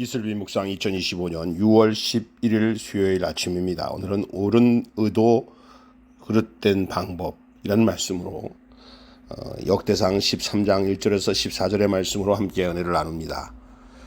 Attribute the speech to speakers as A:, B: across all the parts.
A: 이슬비 묵상 2025년 6월 11일 수요일 아침입니다. 오늘은 옳은 의도 그릇된 방법이라는 말씀으로 어, 역대상 13장 1절에서 14절의 말씀으로 함께 은혜를 나눕니다.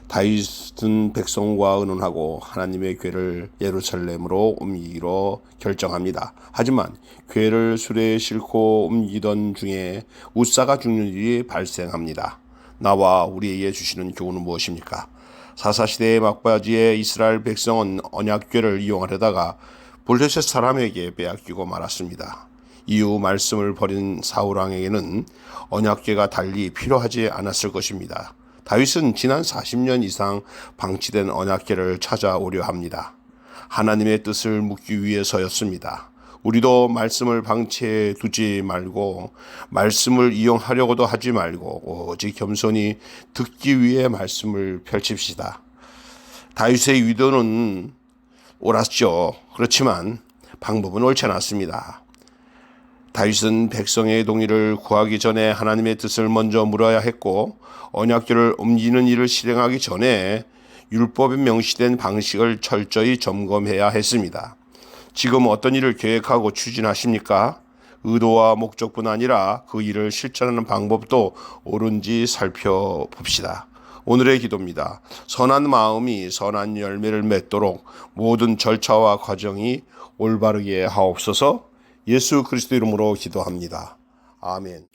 A: 다윗은 백성과 의논하고 하나님의 궤를 예루살렘으로 옮기기로 결정합니다. 하지만 궤를 수레에 싣고 옮기던 중에 우사가 죽는 일이 발생합니다. 나와 우리에게 주시는 교훈은 무엇입니까? 사사시대의 막바지에 이스라엘 백성은 언약궤를 이용하려다가 블레셋 사람에게 빼앗기고 말았습니다. 이후 말씀을 버린 사울왕에게는 언약궤가 달리 필요하지 않았을 것입니다. 다윗은 지난 40년 이상 방치된 언약궤를 찾아오려 합니다. 하나님의 뜻을 묻기 위해서였습니다. 우리도 말씀을 방치해 두지 말고 말씀을 이용하려고도 하지 말고 오직 겸손히 듣기 위해 말씀을 펼칩시다. 다윗의 위도는 옳았죠. 그렇지만 방법은 옳지 않았습니다. 다윗은 백성의 동의를 구하기 전에 하나님의 뜻을 먼저 물어야 했고 언약궤를 옮기는 일을 실행하기 전에 율법에 명시된 방식을 철저히 점검해야 했습니다. 지금 어떤 일을 계획하고 추진하십니까? 의도와 목적뿐 아니라 그 일을 실천하는 방법도 옳은지 살펴봅시다. 오늘의 기도입니다. 선한 마음이 선한 열매를 맺도록 모든 절차와 과정이 올바르게 하옵소서 예수 그리스도 이름으로 기도합니다. 아멘.